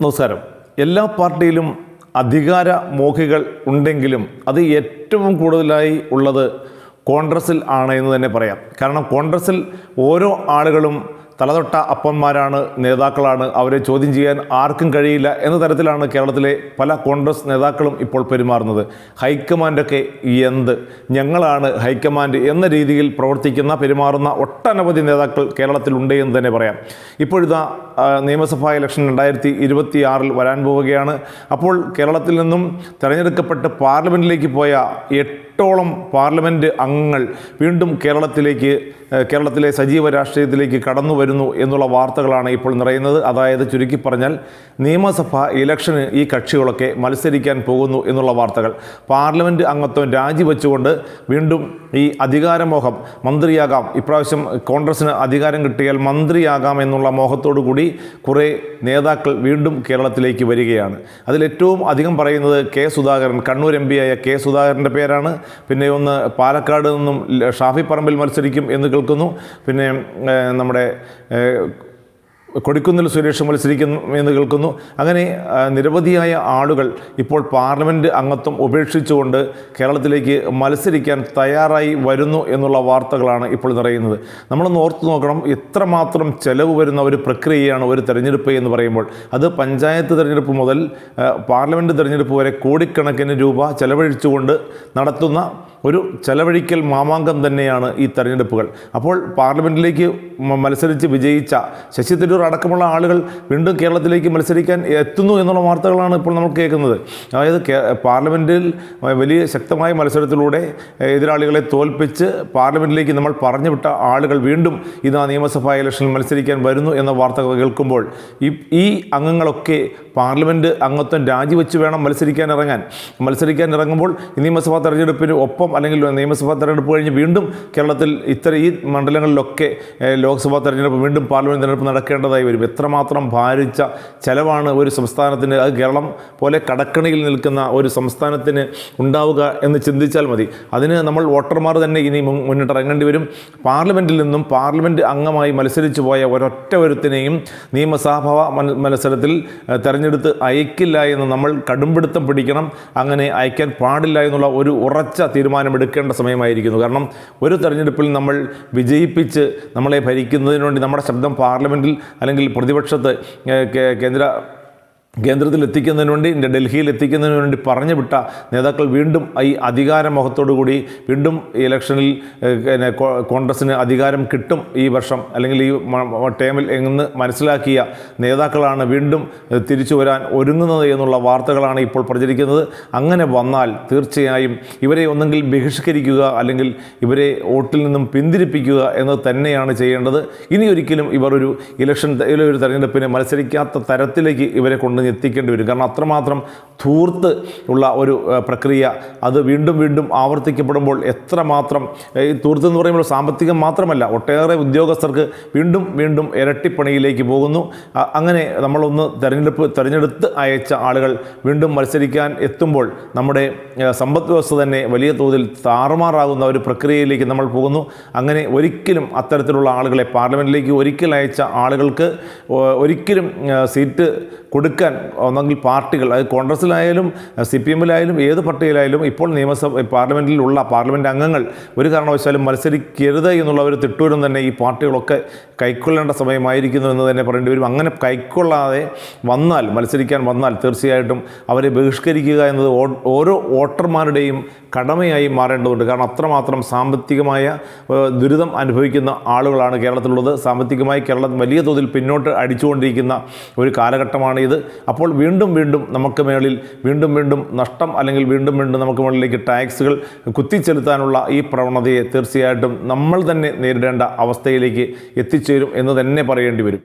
നമസ്കാരം. എല്ലാ പാർട്ടിയിലും അധികാര മോഹികൾ ഉണ്ടെങ്കിലും അത് ഏറ്റവും കൂടുതലായി ഉള്ളത് കോൺഗ്രസിൽ ആണ് എന്ന് തന്നെ പറയാം. കാരണം കോൺഗ്രസിൽ ഓരോ ആളുകളും തലതൊട്ട അപ്പന്മാരാണ് നേതാക്കളാണ്. അവരെ ചോദ്യം ചെയ്യാൻ ആർക്കും കഴിയില്ല എന്ന തരത്തിലാണ് കേരളത്തിലെ പല കോൺഗ്രസ് നേതാക്കളും ഇപ്പോൾ പെരുമാറുന്നത്. ഹൈക്കമാൻഡൊക്കെ എന്ത്? ഞങ്ങളാണ് ഹൈക്കമാൻഡ് എന്ന രീതിയിൽ പ്രവർത്തിക്കുന്ന പെരുമാറുന്ന ഒട്ടനവധി നേതാക്കൾ കേരളത്തിലുണ്ട് എന്ന് തന്നെ പറയാം. ഇപ്പോഴിതാ നിയമസഭാ ഇലക്ഷൻ രണ്ടായിരത്തി ഇരുപത്തി ആറിൽ വരാൻ പോവുകയാണ്. അപ്പോൾ കേരളത്തിൽ നിന്നും തെരഞ്ഞെടുക്കപ്പെട്ട് പാർലമെന്റിലേക്ക് പോയ എട്ടോളം പാർലമെന്റ് അംഗങ്ങൾ വീണ്ടും കേരളത്തിലേക്ക് കേരളത്തിലെ സജീവ രാഷ്ട്രീയത്തിലേക്ക് കടന്നു വരുന്നു എന്നുള്ള വാർത്തകളാണ് ഇപ്പോൾ നിറയുന്നത്. അതായത് ചുരുക്കി പറഞ്ഞാൽ നിയമസഭ ഇലക്ഷന് ഈ കക്ഷികളൊക്കെ മത്സരിക്കാൻ പോകുന്നു എന്നുള്ള വാർത്തകൾ. പാർലമെന്റ് അംഗത്വം രാജിവെച്ചുകൊണ്ട് വീണ്ടും ഈ അധികാരമോഹം മന്ത്രിയാകാം. ഇപ്രാവശ്യം കോൺഗ്രസിന് അധികാരം കിട്ടിയാൽ മന്ത്രിയാകാം എന്നുള്ള മോഹത്തോടു കൂടി കുറേ നേതാക്കൾ വീണ്ടും കേരളത്തിലേക്ക് വരികയാണ്. അതിലേറ്റവും അധികം പറയുന്നത് കെ സുധാകരൻ കണ്ണൂർ എം ആയ കെ സുധാകരന്റെ പേരാണ്. പിന്നെ ഒന്ന് പാലക്കാട് നിന്നും ഷാഫി പറമ്പിൽ മത്സരിക്കും എന്ന് കേൾക്കുന്നു. പിന്നെ നമ്മുടെ കൊടിക്കുന്നിൽ സുരേഷ് മത്സരിക്കുന്നു എന്ന് കേൾക്കുന്നു. അങ്ങനെ നിരവധിയായ ആളുകൾ ഇപ്പോൾ പാർലമെന്റ് അംഗത്വം ഉപേക്ഷിച്ചുകൊണ്ട് കേരളത്തിലേക്ക് മത്സരിക്കാൻ തയ്യാറായി വരുന്നു എന്നുള്ള വാർത്തകളാണ് ഇപ്പോൾ നിറയുന്നത്. നമ്മളൊന്ന് ഓർത്ത് നോക്കണം എത്രമാത്രം ചെലവ് വരുന്ന ഒരു പ്രക്രിയയാണ് ഒരു തെരഞ്ഞെടുപ്പ് എന്ന് പറയുമ്പോൾ. അത് പഞ്ചായത്ത് തിരഞ്ഞെടുപ്പ് മുതൽ പാർലമെന്റ് തെരഞ്ഞെടുപ്പ് വരെ കോടിക്കണക്കിന് രൂപ ചെലവഴിച്ചുകൊണ്ട് നടത്തുന്ന ഒരു ചെലവഴിക്കൽ മാമാങ്കം തന്നെയാണ് ഈ തെരഞ്ഞെടുപ്പുകൾ. അപ്പോൾ പാർലമെന്റിലേക്ക് മത്സരിച്ച് വിജയിച്ച ശശി തരൂർ അടക്കമുള്ള ആളുകൾ വീണ്ടും കേരളത്തിലേക്ക് മത്സരിക്കാൻ എത്തുന്നു എന്നുള്ള വാർത്തകളാണ് ഇപ്പോൾ നമ്മൾ കേൾക്കുന്നത്. അതായത് പാർലമെന്റിൽ വലിയ ശക്തമായ മത്സരത്തിലൂടെ എതിരാളികളെ തോൽപ്പിച്ച് പാർലമെന്റിലേക്ക് നമ്മൾ പറഞ്ഞു വിട്ട ആളുകൾ വീണ്ടും ഇതാ നിയമസഭാ ഇലക്ഷനിൽ മത്സരിക്കാൻ വരുന്നു എന്ന വാർത്തകൾ കേൾക്കുമ്പോൾ ഈ ഈ അംഗങ്ങളൊക്കെ പാർലമെന്റ് അംഗത്വം രാജിവെച്ച് വേണം മത്സരിക്കാൻ ഇറങ്ങാൻ. മത്സരിക്കാൻ ഇറങ്ങുമ്പോൾ നിയമസഭാ തെരഞ്ഞെടുപ്പിന് ഒപ്പം അല്ലെങ്കിൽ നിയമസഭാ തെരഞ്ഞെടുപ്പ് കഴിഞ്ഞ് വീണ്ടും കേരളത്തിൽ ഇത്ര ഈ മണ്ഡലങ്ങളിലൊക്കെ ലോക്സഭാ തെരഞ്ഞെടുപ്പ് വീണ്ടും പാർലമെന്റ് തെരഞ്ഞെടുപ്പ് നടക്കേണ്ടതായി വരും. എത്രമാത്രം ഭാരിച്ച ചിലവാണ് ഒരു സംസ്ഥാനത്തിന് അത് കേരളം പോലെ കടക്കണിയിൽ നിൽക്കുന്ന ഒരു സംസ്ഥാനത്തിന് ഉണ്ടാവുക എന്ന് ചിന്തിച്ചാൽ മതി. അതിന് നമ്മൾ വോട്ടർമാർ തന്നെ ഇനി മുന്നിട്ടിറങ്ങേണ്ടി വരും. പാർലമെന്റിൽ നിന്നും പാർലമെന്റ് അംഗമായി മത്സരിച്ചു പോയ ഒരൊറ്റ ഒരുത്തിനെയും നിയമസഭാ മത്സരത്തിൽ തെരഞ്ഞെടുത്ത് അയക്കില്ല എന്ന് നമ്മൾ കടുംപിടുത്തം പിടിക്കണം. അങ്ങനെ അയക്കാൻ പാടില്ല എന്നുള്ള ഒരു ഉറച്ച തീരുമാനമെടുക്കേണ്ട സമയമായിരിക്കുന്നു. കാരണം ഒരു തെരഞ്ഞെടുപ്പിൽ നമ്മൾ വിജയിപ്പിച്ച് നമ്മളെ ഭരിക്കുന്നതിന് വേണ്ടി നമ്മുടെ ശബ്ദം പാർലമെന്റിൽ അല്ലെങ്കിൽ പ്രതിപക്ഷത്ത് കേന്ദ്ര കേന്ദ്രത്തിൽ എത്തിക്കുന്നതിന് വേണ്ടി ഇന്ത്യ ഡൽഹിയിൽ എത്തിക്കുന്നതിന് വേണ്ടി പറഞ്ഞു വിട്ട നേതാക്കൾ വീണ്ടും ഈ അധികാരമോഹത്തോടു കൂടി വീണ്ടും ഇലക്ഷനിൽ കോൺഗ്രസ്സിന് അധികാരം കിട്ടും ഈ വർഷം അല്ലെങ്കിൽ ഈ ടേമിൽ എന്ന് മനസ്സിലാക്കിയ നേതാക്കളാണ് വീണ്ടും തിരിച്ചു വരാൻ ഒരുങ്ങുന്നത് എന്നുള്ള വാർത്തകളാണ് ഇപ്പോൾ പ്രചരിക്കുന്നത്. അങ്ങനെ വന്നാൽ തീർച്ചയായും ഇവരെ ഒന്നെങ്കിൽ ബഹിഷ്കരിക്കുക അല്ലെങ്കിൽ ഇവരെ വോട്ടിൽ നിന്നും പിന്തിരിപ്പിക്കുക എന്നത് തന്നെയാണ് ചെയ്യേണ്ടത്. ഇനി ഒരിക്കലും ഇവർ ഒരു ഇലക്ഷൻ ഒരു തെരഞ്ഞെടുപ്പിന് മത്സരിക്കാത്ത തരത്തിലേക്ക് ഇവരെ കൊണ്ട് എത്തിക്കേണ്ടി വരും. കാരണം അത്രമാത്രം ധൂർത്ത് ഉള്ള ഒരു പ്രക്രിയ അത് വീണ്ടും വീണ്ടും ആവർത്തിക്കപ്പെടുമ്പോൾ എത്രമാത്രം ഈ ധൂർത്ത് എന്ന് പറയുമ്പോൾ സാമ്പത്തികം മാത്രമല്ല ഒട്ടേറെ ഉദ്യോഗസ്ഥർക്ക് വീണ്ടും വീണ്ടും ഇരട്ടിപ്പണിയിലേക്ക് പോകുന്നു. അങ്ങനെ നമ്മളൊന്ന് തിരഞ്ഞെടുപ്പ് തെരഞ്ഞെടുത്ത് അയച്ച ആളുകൾ വീണ്ടും മത്സരിക്കാൻ എത്തുമ്പോൾ നമ്മുടെ സമ്പദ് വ്യവസ്ഥ തന്നെ വലിയ തോതിൽ താറുമാറാകുന്ന ഒരു പ്രക്രിയയിലേക്ക് നമ്മൾ പോകുന്നു. അങ്ങനെ ഒരിക്കലും അത്തരത്തിലുള്ള ആളുകളെ പാർലമെന്റിലേക്ക് ഒരിക്കൽ അയച്ച ആളുകൾക്ക് ഒരിക്കലും സീറ്റ് കൊടുക്കാൻ ഒന്നെങ്കിൽ പാർട്ടികൾ അത് കോൺഗ്രസ്സിലായാലും സി പി എമ്മിലായാലും ഏത് പാർട്ടിയിലായാലും ഇപ്പോൾ നിയമസഭ പാർലമെന്റിലുള്ള പാർലമെന്റ് അംഗങ്ങൾ ഒരു കാരണവശാലും മത്സരിക്കരുത് എന്നുള്ള ഒരു തിട്ടൂരം തന്നെ ഈ പാർട്ടികളൊക്കെ കൈക്കൊള്ളേണ്ട സമയമായിരിക്കുന്നു എന്ന് തന്നെ പറയേണ്ടി വരും. അങ്ങനെ കൈക്കൊള്ളാതെ വന്നാൽ മത്സരിക്കാൻ വന്നാൽ തീർച്ചയായിട്ടും അവരെ ബഹിഷ്കരിക്കുക എന്നത് ഓരോ വോട്ടർമാരുടെയും കടമയായി മാറേണ്ടതുണ്ട്. കാരണം അത്രമാത്രം സാമ്പത്തികമായ ദുരിതം അനുഭവിക്കുന്ന ആളുകളാണ് കേരളത്തിലുള്ളത്. സാമ്പത്തികമായി കേരളം വലിയ തോതിൽ പിന്നോട്ട് അടിച്ചുകൊണ്ടിരിക്കുന്ന ഒരു കാലഘട്ടമാണ് ഇത് അപ്പോൾ വീണ്ടും വീണ്ടും നമുക്ക് മേളിൽ വീണ്ടും വീണ്ടും നഷ്ടം അല്ലെങ്കിൽ വീണ്ടും വീണ്ടും നമുക്ക് മുകളിലേക്ക് ടാക്സുകൾ കുത്തിച്ചെലുത്താനുള്ള ഈ പ്രവണതയെ തീർച്ചയായിട്ടും നമ്മൾ തന്നെ നേരിടേണ്ട അവസ്ഥയിലേക്ക് എത്തിച്ചേരും എന്ന് തന്നെ പറയേണ്ടി വരും.